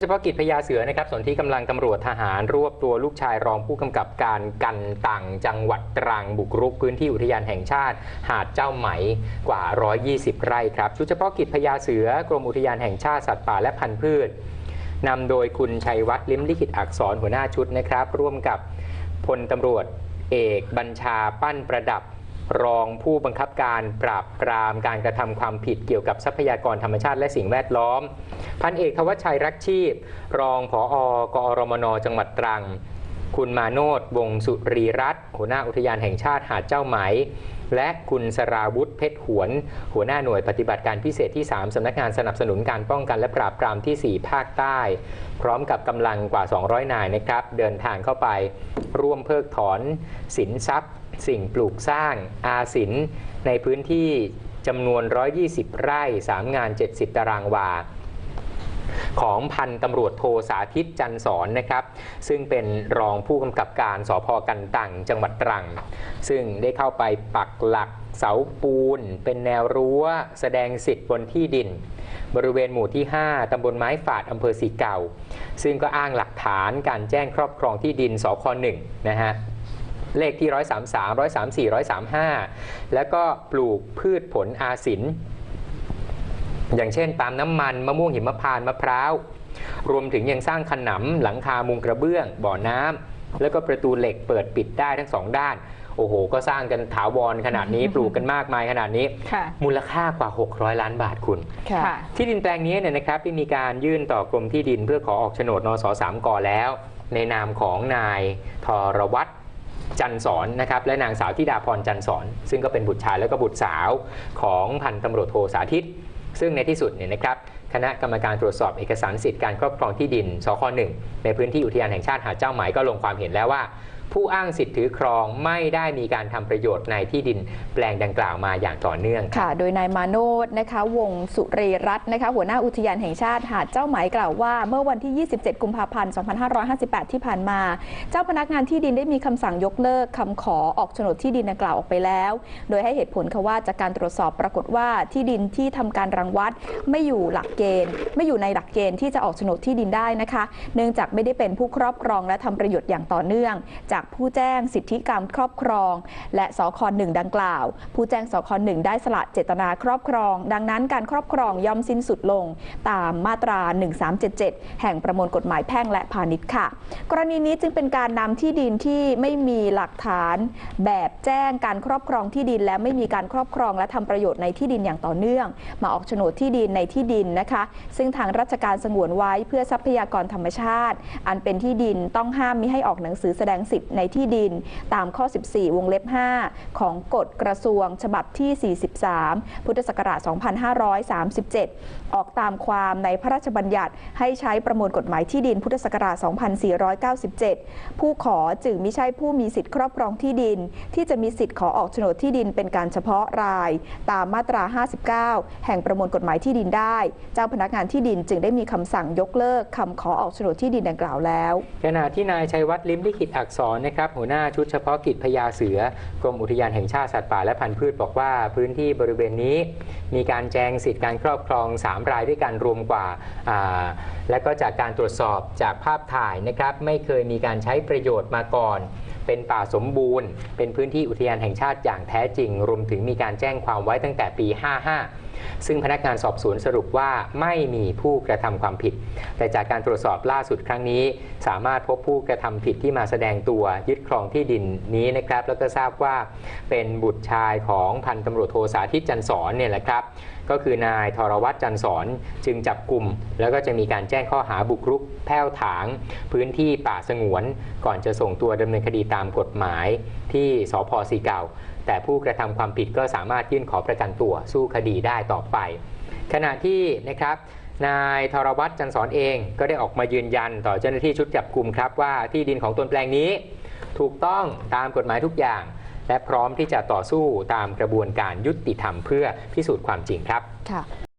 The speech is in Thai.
เฉพาะกิจพญาเสือนะครับส่วนที่กำลังตำรวจทหารรวบตัวลูกชายรองผู้กำกับการกันตังจังหวัดตรังบุกรุกพื้นที่อุทยานแห่งชาติ หาดเจ้าไหมกว่า 120 ไร่ครับชุดเฉพาะกิจพญาเสือกรมอุทยานแห่งชาติสัตว์ป่าและพันธุ์พืชนำโดยคุณชัยวัฒน์ลิมลิขิตอักษรหัวหน้าชุดนะครับ ร่วมกับพลตำรวจเอกบัญชาปั้นประดับรองผู้บังคับการปราบปรามการกระทำความผิดเกี่ยวกับทรัพยากรธรรมชาติและสิ่งแวดล้อม พันเอกทวัชชัยรักชีพ รองผออกอรมนจังหวัดตรัง คุณมาโนดวงสุรีรัตน์หัวหน้าอุทยานแห่งชาติหาดเจ้าไหม และคุณสราวุธเพชรหวน หัวหน้าหน่วยปฏิบัติการพิเศษที่ 3 สำนักงานสนับสนุนการป้องกันและปราบปรามที่ 4 ภาคใต้ พร้อมกับกำลังกว่า 200 นายนะครับ เดินทางเข้าไปร่วมเพิกถอนสินทรัพย์ สิ่งปลูกสร้าง อาสินในพื้นที่จำนวน 120 ไร่ 3 งาน 70 ตารางวา ของพันตำรวจโทสาธิตจันทร์สอนนะครับ ซึ่งเป็นรองผู้กำกับการสพกันตังจังหวัดตรัง ซึ่งได้เข้าไปปักหลักเสาปูน เป็นแนวรั้ว แสดงสิทธิ์บนที่ดิน บริเวณหมู่ที่ 5 ตำบลไม้ฝาดอำเภอสีเก่า ซึ่งก็อ้างหลักฐานการแจ้งครอบครองที่ดินสค1นะฮะเลขที่ 133 134 135 แล้วก็ปลูกพืชผลอาศิน อย่างเช่นปาล์มน้ำมันมะม่วงหิมพานต์มะพร้าว รวมถึงยังสร้างขนำหลังคามุงกระเบื้อง บ่อน้ำแล้วก็ประตูเหล็กเปิดปิดได้ทั้งสองด้าน โอ้โห ก็สร้างกันถาวรขนาดนี้ ปลูกกันมากมายขนาดนี้ ค่ะ มูลค่ากว่า 600 ล้านบาทคุณ ค่ะที่ดินแปลงนี้เนี่ยนะครับได้มีการยื่นต่อกรมที่ดินเพื่อขอออกโฉนดนสสามกแล้ว ในนามของนายทรวัตรจันทร์สอนนะครับและนางสาวธิดาพรจันทร์สอน ซึ่งก็เป็นบุตรชายและก็บุตรสาวของพันตำรวจโทสาธิต ซึ่งในที่สุดเนี่ยนะครับคณะกรรมการตรวจสอบเอกสารสิทธิ์การครอบครองที่ดินสคหนึ่งในพื้นที่อุทยานแห่งชาติหาดเจ้าไหมก็ลงความเห็นแล้วว่า ผู้อ้างสิทธิ์ถือครองไม่ได้มีการทำประโยชน์ในที่ดินแปลงดังกล่าวมาอย่างต่อเนื่องค่ะ โดยนายมาโนดนะคะวงสุเรรัตน์นะคะหัวหน้าอุทยานแห่งชาติหาดเจ้าไหมกล่าวว่า เมื่อวันที่ 27 กุมภาพันธ์ 2558 ที่ผ่านมา เจ้าพนักงานที่ดินได้มีคำสั่งยกเลิกคำขอออกโฉนดที่ดินดังกล่าวออกไปแล้ว โดยให้เหตุผลค่ะว่าจากการตรวจสอบปรากฏว่าที่ดินที่ทำการรังวัดไม่อยู่หลักเกณฑ์ ไม่อยู่ในหลักเกณฑ์ที่จะออกโฉนดที่ดินได้นะคะ เนื่องจากไม่ได้เป็นผู้ครอบครองและทำประโยชน์อย่างต่อเนื่องจากผู้แจ้งสิทธิกรรครอบครอง และสคหนึ่งดังกล่าว ผู้แจ้งสคหนึ่งได้สละเจตนาครอบครอง ดังนั้นการครอบครองย่อมสิ้นสุดลง ตามมาตรา 1377 แห่งประมวลกฎหมายแพ่งและพาณิชย์ค่ะ กรณีนี้จึงเป็นการนำที่ดินที่ไม่มีหลักฐาน แบบแจ้งการครอบครองที่ดิน และไม่มีการครอบครอง และทำประโยชน์ในที่ดินอย่างต่อเนื่อง มาออกโฉนดที่ดินในที่ดินนะคะ ซึ่งทางราชการสงวนไว้เพื่อทรัพยากรธรรมชาติ อันเป็นที่ดินต้องห้ามมิให้ออกหนังสือแสดงสิทธิในที่ดิน ตามข้อ 14 วงเล็บ 5 ของกฎกระทรวงฉบับที่ 43 พุทธศักราช 2537 ออกตามความในพระราชบัญญัติให้ใช้ประมวลกฎหมายที่ดิน พุทธศักราช 2497 ผู้ขอจึงไม่ใช่ผู้มีสิทธิครอบครองที่ดิน ที่จะมีสิทธิ์ขอออกโฉนดที่ดินเป็นการเฉพาะราย ตามมาตรา 59 แห่งประมวลกฎหมายที่ดินได้ เจ้าพนักงานที่ดินจึงได้มีคำสั่งยกเลิกคำขอออกโฉนดที่ดินดังกล่าวแล้ว ขณะที่นายชัยวัฒน์ลิมลิขิตอักษรนะครับหัวหน้าชุดเฉพาะกิจพญาเสือกรมอุทยานแห่งชาติสัตว์ป่าและพันธุ์พืชบอกว่าพื้นที่บริเวณนี้ มีการแจงสิทธิการครอบครอง 3 รายด้วยกันรวมกว่าอ่า และก็จากการตรวจสอบจากภาพถ่ายนะครับไม่เคยมีการใช้ประโยชน์มาก่อนเป็นป่าสมบูรณ์ เป็นพื้นที่อุทยานแห่งชาติอย่างแท้จริง รวมถึงมีการแจ้งความไว้ตั้งแต่ปี 55 ซึ่งพนักงานสอบสวนสรุปว่าไม่มีผู้กระทำความผิด แต่จากการตรวจสอบล่าสุดครั้งนี้ สามารถพบผู้กระทำผิดที่มาแสดงตัวยึดครองที่ดินนี้นะครับ แล้วก็ทราบว่าเป็นบุตรชายของพันตำรวจโทสาธิตจันทร์สอนเนี่ยแหละครับก็คือนายทรวัตรจันทร์สอนจึงจับกลุ่ม แล้วก็จะมีการแจ้งข้อหาบุกรุกแผ้วถาง พื้นที่ป่าสงวน ก่อนจะส่งตัวดำเนินคดีตามกฎหมายที่สพสีเก่า แต่ผู้กระทำความผิดก็สามารถยื่นขอประกันตัวสู้คดีได้ต่อไป ขณะที่นะครับนายทรวัตรจันทร์สอนเองก็ได้ออกมายืนยันต่อเจ้าหน้าที่ชุดจับกลุ่มครับว่าที่ดินของตนแปลงนี้ ถูกต้องตามกฎหมายทุกอย่าง และพร้อมที่จะต่อสู้ตามกระบวนการยุติธรรมเพื่อพิสูจน์ความจริงครับค่ะ